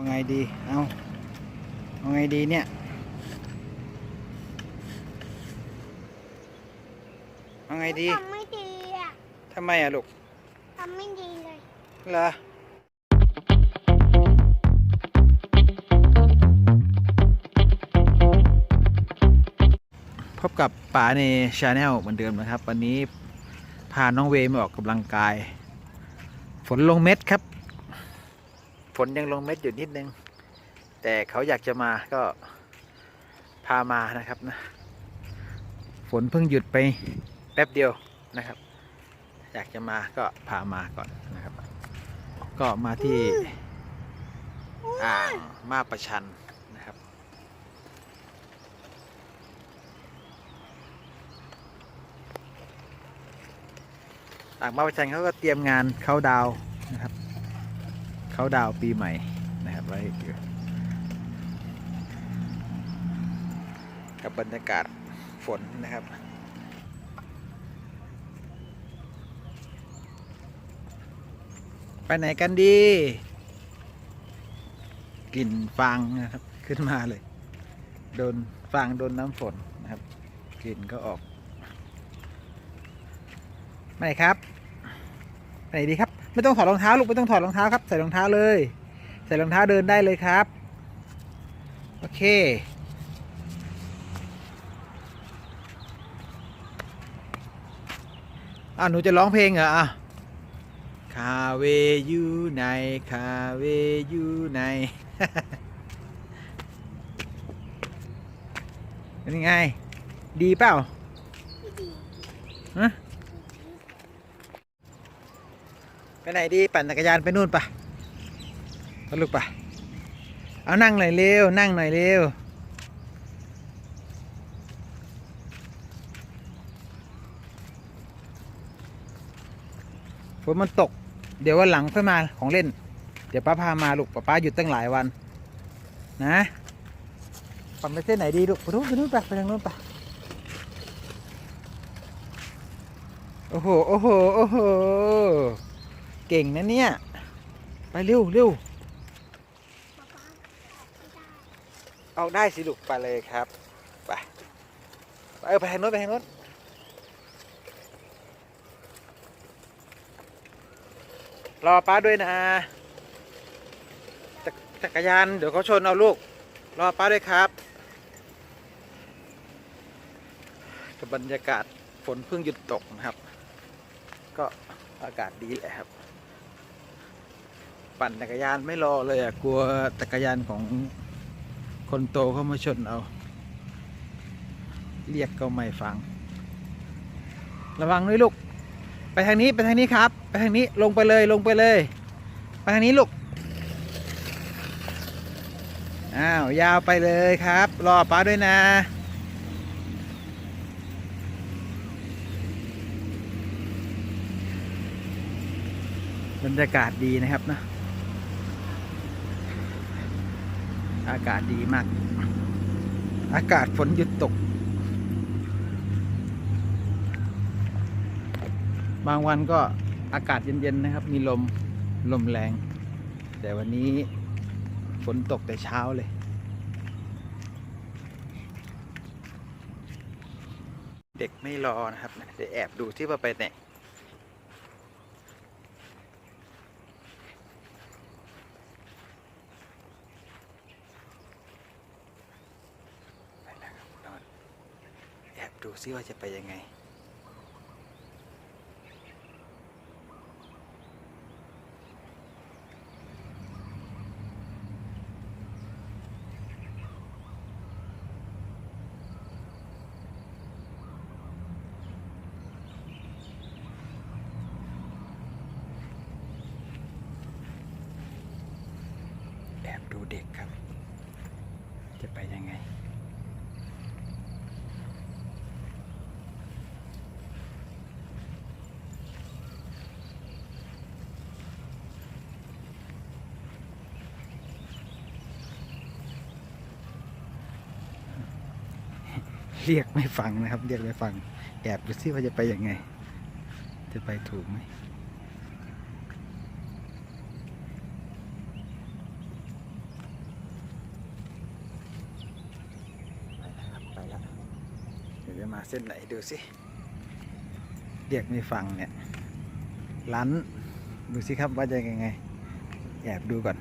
เอาไงดี เอาเอาไงดีเนี่ย เอาไงดี ทำไม่ดีอะทำไมอะลูก ทำไม่ดีเลย เหรอพบกับป๋าในชาแนลเหมือนเดิมนะครับ วันนี้พาน้องเวย์มาออกกำลังกาย ฝนลงเม็ดครับฝ นยังลงเม็ดอยู่นิดนึง แต่เขาอยากจะมาก็พามานะครับนะ ฝนเพิ่งหยุดไปแป๊บเดียวนะครับ อยากจะมาก็พามาก่อนนะครับ ก็มาที่อ่างมาประชันนะครับ อ่างมาประชันเขาก็เตรียมงานเข้าดาวนะครับ เขาดาวปีใหม่นะครับไว้กับบรรยากาศฝนนะครับไปไหนกันดีกลิ่นฟางนะครับขึ้นมาเลย โดนฟางโดนน้ำฝนนะครับกลิ่นก็ออกไปไหนครับไปไหนดีครับ ไม่ต้องถอดรองเท้าลูกไม่ต้องถอดรองเท้าครับ ใส่รองเท้าเลย ใส่รองเท้าเดินได้เลยครับ โอเค อ่าหนูจะร้องเพลงเหรออะคาเวอยู่ในคาเวอยู่ในเป็นยังไง ดีเปล่าไม่ดีฮะ ไปไหนดีปั่นจักรยานไปนู่นปะไปลูกปะเอานั่งหน่อยเร็ว นั่งหน่อยเร็ว ฝนมันตก เดี๋ยววันหลังค่อยมาของเล่น เดี๋ยวป้าพามาลูกป้าป้าหยุดตั้งหลายวัน นะปั่นไปเส้นไหนดีลูกไปนู่นไปนู่นไปไปทางนู้นไปโอ้โห โอ้โห โอ้โห เก่งนะเนี่ย ไปเร็วเร็วเอาได้สิลูกไปเลยครับ ไปไปเออไปทางโน้นไปทางโน้นรอป้าด้วยนะจจักรยานเดี๋ยวเขาชนเอาลูก รอป้าด้วยครับกับบรรยากาศฝนเพิ่งหยุดตกนะครับ ก็อากาศดีแหละครับ ปั่นจักรยานไม่รอเลยอะกลัวจักรยานของคนโตเข้ามาชนเอา เรียกก็ไม่ฟัง ระวังด้วยลูก ไปทางนี้ไปทางนี้ครับ ไปทางนี้ลงไปเลยลงไปเลย ไปทางนี้ลูกอ้าวยาวไปเลยครับ รอป้าด้วยนะบรรยากาศดีนะครับนะ อากาศดีมาก อากาศฝนหยุดตก บางวันก็อากาศเย็นๆนะครับ มีลมลมแรง แต่วันนี้ฝนตกแต่เช้าเลยเด็กไม่รอนะครับเดี๋ยวแอบดูที่ว่าไปไหน ไปแล้วครับนอนแอบ ดูซิว่าจะไปยังไง เรียกไม่ฟังนะครับ เรียกไม่ฟัง แอบดูซิว่าจะไปยังไง จะไปถูกไหมไปแล้วเดี๋ยวจะมาเส้นไหนดูสิ เรียกไม่ฟังเนี่ยลั้นดูสิครับว่าจะยังไง แอบดูก่อน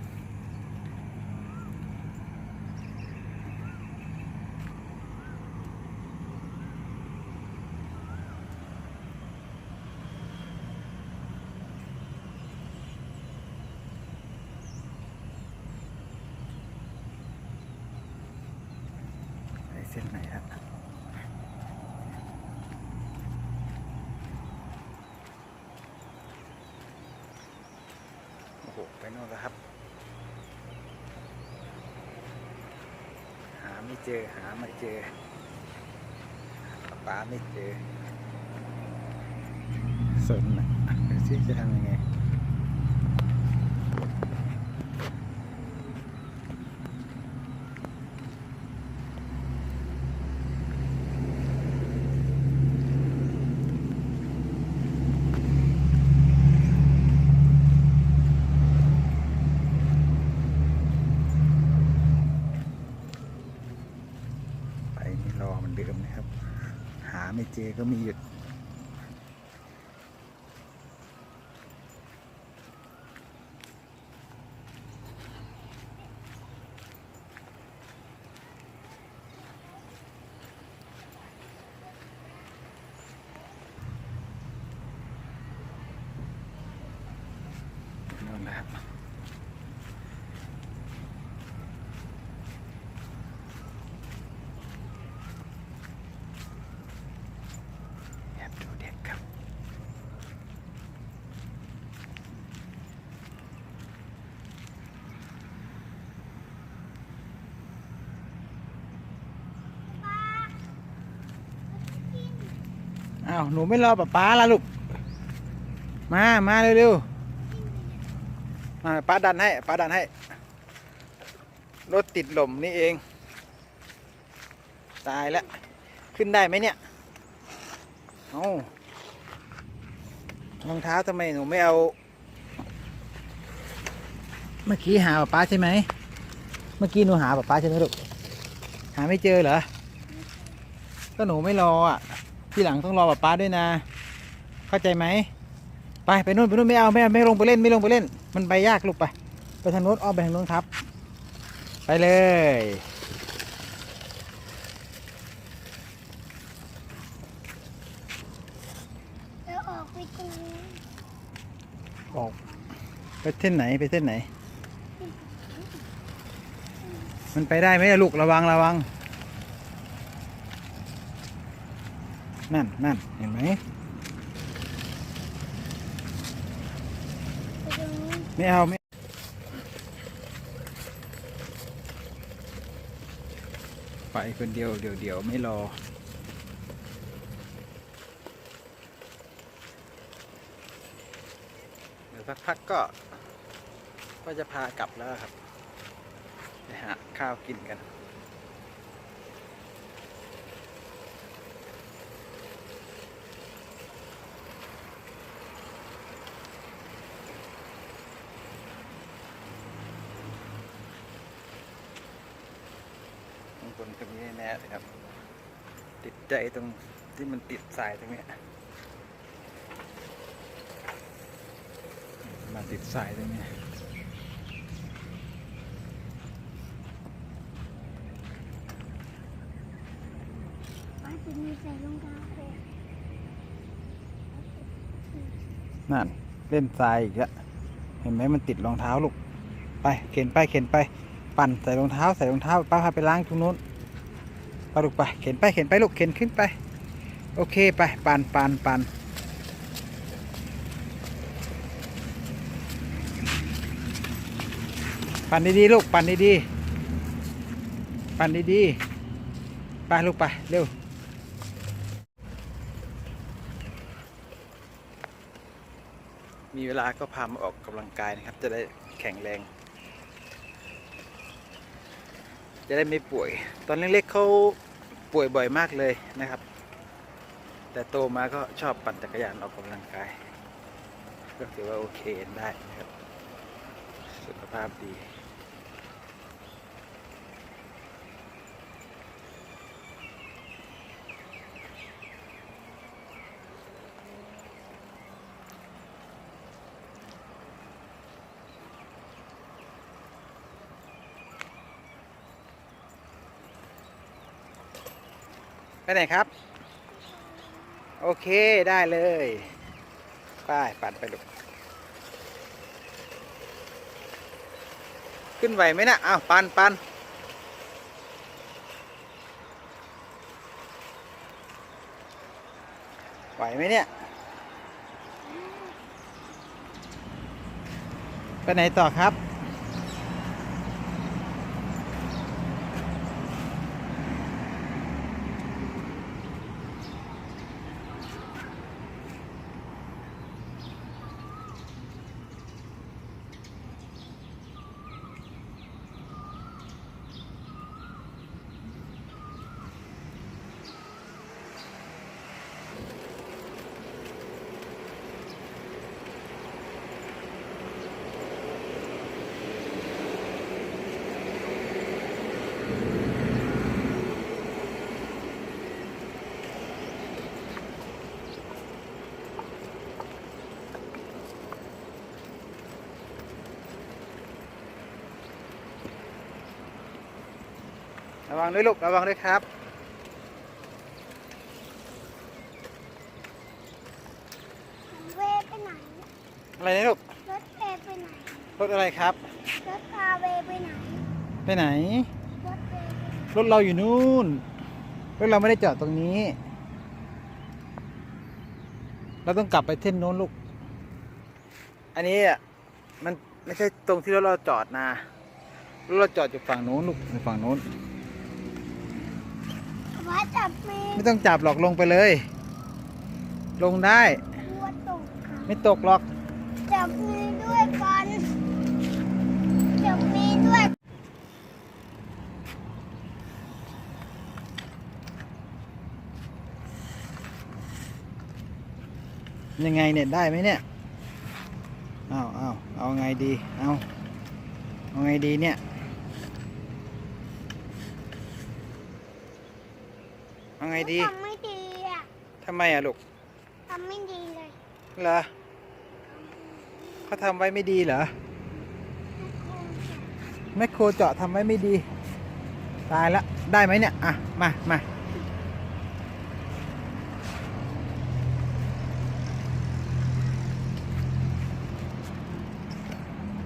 หาไม่เจอหาป้าไม่เจอสนนะดูสิจะทำยังไง ไปนี่รอมันเดิมนะครับ หาไม่เจอก็มีหยุด นั่นนะครับ แอบดูเด็กครับ อ้าวหนูไม่รอป๊าป๊าละลูก มา มาเร็วๆมาป้าดันให้ป้าดันให้ รถติดหล่มนี่เอง ตายแล้ว ขึ้นได้ไหมเนี่ย เอารองเท้าทำไมหนูไม่เอา เมื่อกี้หาป๊าป๊าใช่ไหม เมื่อกี้หนูหาป๊าป๊าใช่ไหมลูก หาไม่เจอเหรอ ก็หนูไม่รออะ ที่หลังต้องรอป๊าป๊าด้วยนะ เข้าใจไหมไปไปนู่นไปนู่นไม่เอาไม่เอาไม่ลงไปเล่นไม่ลงไปเล่น มันไปยากลูกไปไปทางโน้นอ้อมไปทางโน้นครับ ไปเลยแล้วออกไปตรงนี้ออกไปเส้นไหนไปเส้นไหน มันไปได้ไหมล่ะลูกระวังระวัง นั่นนั่นเห็นไหมไม่เอาไม่ไปคนเดียวเดี๋ยวเดี๋ยวไม่รอเดี๋ยวสักพักก็ก็จะพากลับแล้วครับไปหาข้าวกินกัน คนตรงนี้แน่เลยครับ ติดใจตรงที่มันติดสายตรงเนี้ยมาติดสายตรงเนี้ยป้าจะมีใส่รองเท้าโค้งนั่น เล่นทรายอีกแล้วเห็นไหมมันติดรองเท้าลูก ไป เข็นไป เข็นไป ปั่นใส่รองเท้าใส่รองเท้าป้าพาไปล้างตรงนู้นปลูกไปเข็นไปเข็นไปลูกเข็นขึ้นไป โอเคไปปั่นปั่นปั่นปั่นดีๆลูกปั่นดีๆปั่นดีๆไปลูกไปเร็วมีเวลาก็พามาออกกำลังกายนะครับ จะได้แข็งแรง จะได้ไม่ป่วย ตอนเล็กๆเขาป่วยบ่อยมากเลยนะครับ แต่โตมาก็ชอบปั่นจักรยานออกกำลังกาย ก็ถือว่าโอเคได้นะครับ สุขภาพดี น ไหนครับ โอเคได้เลยไปปัดไปลูกขึ้นไหวไหมนะอ้าวปั่นปั่นไหวไหมเนี่ยไปไหนต่อครับ วังด้วยลูก ระวังด้วยครับ เวไปไหน อะไรนะลูก รถเวไปไหน รถอะไรครับ รถพาเวไปไหน ไปไหน รถเวไปไหนรถเราอยู่นู่น รถเราไม่ได้จอดตรงนี้ เราต้องกลับไปเส้นโน้นลูก อันนี้อะมันไม่ใช่ตรงที่รถเราจอดนะรถเราจอดอยู่ฝั่งโน้นลูกอยู่ฝั่งโน้นว่า จับมือไม่ต้องจับหรอกลงไปเลย ลงได้ตัวตกค่ะ ไม่ตกหรอก จับมือด้วยกัน จับมือด้วย ยังไงเนี่ยได้ไหมเนี่ยเอาเอาเอาไงดี เอาเอาไงดีเนี่ย เอาไง ดีทำไม่ดีอะทำไมอะลูกทำไม่ดีเลยเหรอเขาทำไว้ไม่ดีเหรอแมคโครเจาะทำไว้ไม่ดี ตายละได้ไหมเนี่ย อะ มามา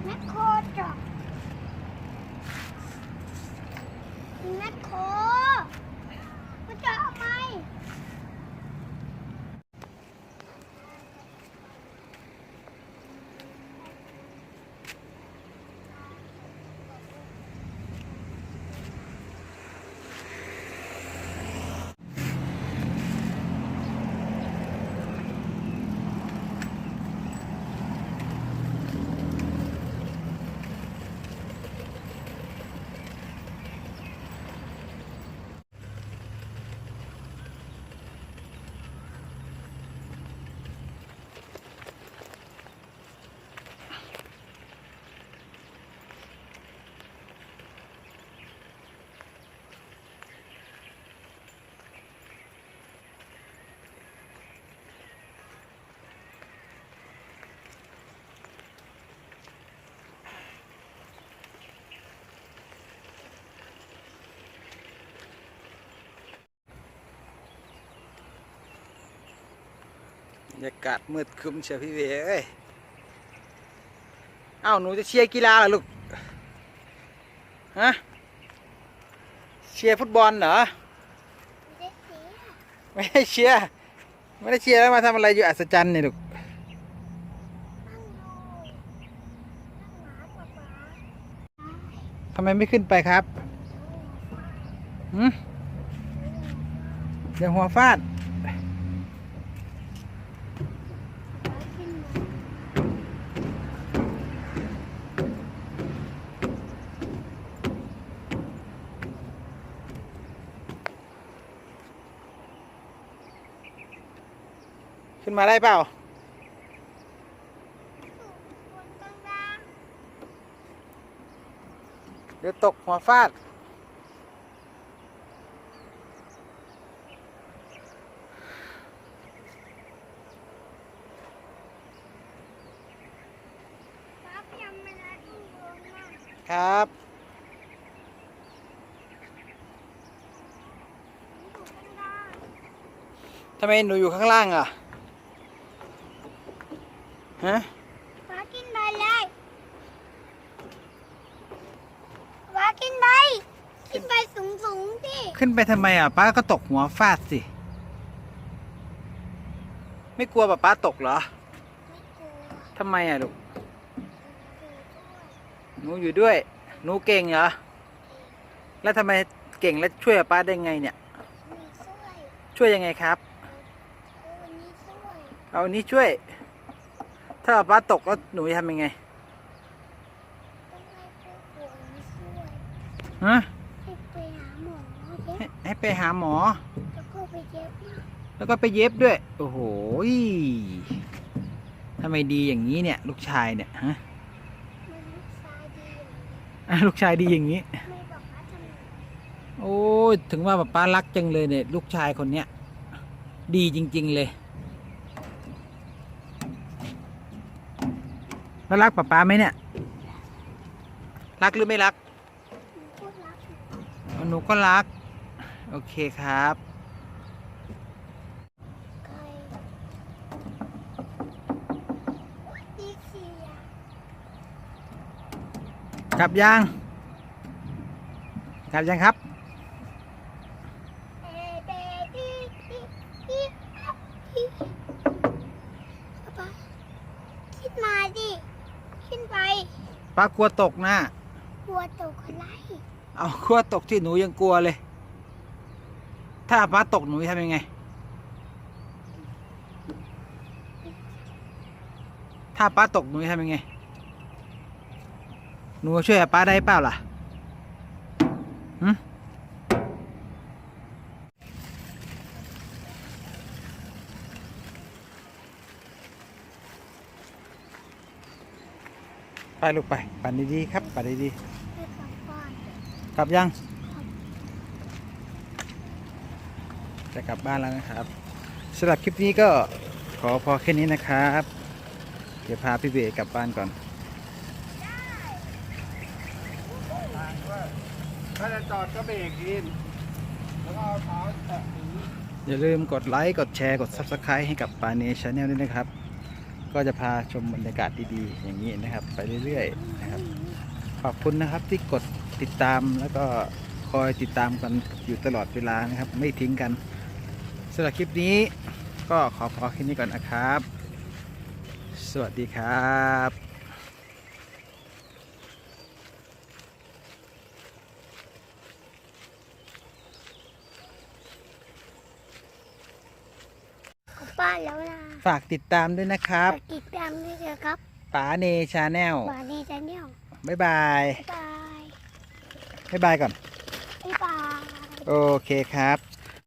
แมคโครจับแมคโครมันจะเอาไหม บรร ยากาศมืดคึ้มเชียวพี่เวเอ้ยเอ้าหนูจะเชียร์กีฬาเหรอลูก ฮะ เชียร์ฟุตบอลเหรอไม่ได้เสียไม่ได้เชียร์ ไม่ได้เชียร์แล้วมาทำอะไรอยู่อัศจรรย์เนี่ยลูกทำไมไม่ขึ้นไปครับ หืมเดี๋ยวหัวฟาด นมาได้เปล่าเดี๋ยวตกหัวฟาด ครับ ทำไมหนูอยู่ข้างล่างอะ ฮะป้ากินไปเลยป้ากินไปกินไปสูงสูงๆสิขึ้นไปทำไมอะป้าก็ตกหัวฟาดสิ ไม่กลัวป้าป้าตกเหรอไม่กลัวทำไมอะลูกหนูอยู่ด้วยหนูเก่งเหรอแล้วทำไมเก่งแล้วช่วยป้าได้ไงเนี่ยมีช่วยช่วยยังไงครับโอ้นี่ช่วยเอาอันนี้ช่วย ถ้าป้าตกแล้วหนูจะทำยังไงต้องให้ผู้ป่วยมาช่วยฮะให้ไปหาหมอเย็บให้ให้ไปหาหมอ แล้วก็ไปเย็บนะแล้วก็ไปเย็บด้วย โอ้โหยทำไมดีอย่างนี้เนี่ย ลูกชายเนี่ยฮะมันลูกชายดีอย่างนี้อะลูกชายดีอย่างนี้ ไม่บอกว่าทำไมโอ้ยถึงว่าป้ารักจังเลยเนี่ย ลูกชายคนเนี้ย ดีจริง ๆ เลย แล้วรักป้าป้าไหมเนี่ย รักหรือไม่รักพูดรักหนูก็รัก โอเคครับใครดีเสียกลับยัง กลับยังครับ เอเบดีดีดีดีป๊าขึ้นมาดิ ขึ้นไป ป้ากลัวตกนะกลัวตกอะไรเอากลัวตกที่หนูยังกลัวเลย ถ้าป้าตกหนูจะทำยังไง ถ้าป้าตกหนูจะทำยังไง หนูช่วยป้าได้เปล่าล่ะ ไปลูกไปปั่นดีๆครับปั่นดีๆกลับยังจะกลับบ้านแล้วนะครับสำหรับคลิปนี้ก็ขอพอแค่นี้นะครับ เดี๋ยวพาพี่เบกลับบ้านก่อนถ้าจะจอดก็เบรกดินแล้วก็เอาเท้าแตะอย่าลืมกดไลค์ กดแชร์ กด Subscribe ให้กับปาเนชแนลด้วยนะครับ ก็จะพาชมบรรยากาศดีๆ อย่างนี้นะครับ ไปเรื่อยๆนะครับขอบคุณนะครับที่กดติดตามแล้วก็คอยติดตามกันอยู่ตลอดเวลานะครับ ไม่ทิ้งกันสำหรับคลิปนี้ก็ขอพอแค่นี้ก่อนนะครับ สวัสดีครับ กลับบ้านแล้วนะ ฝากติดตามด้วยนะครับฝากติดตามด้วยนะครับป๋าเนชาแนลบาดีชาแนลบ๊ายบายบ๊ายบายบ๊ายบายก่อน บ๊ายบาย โอเคครับ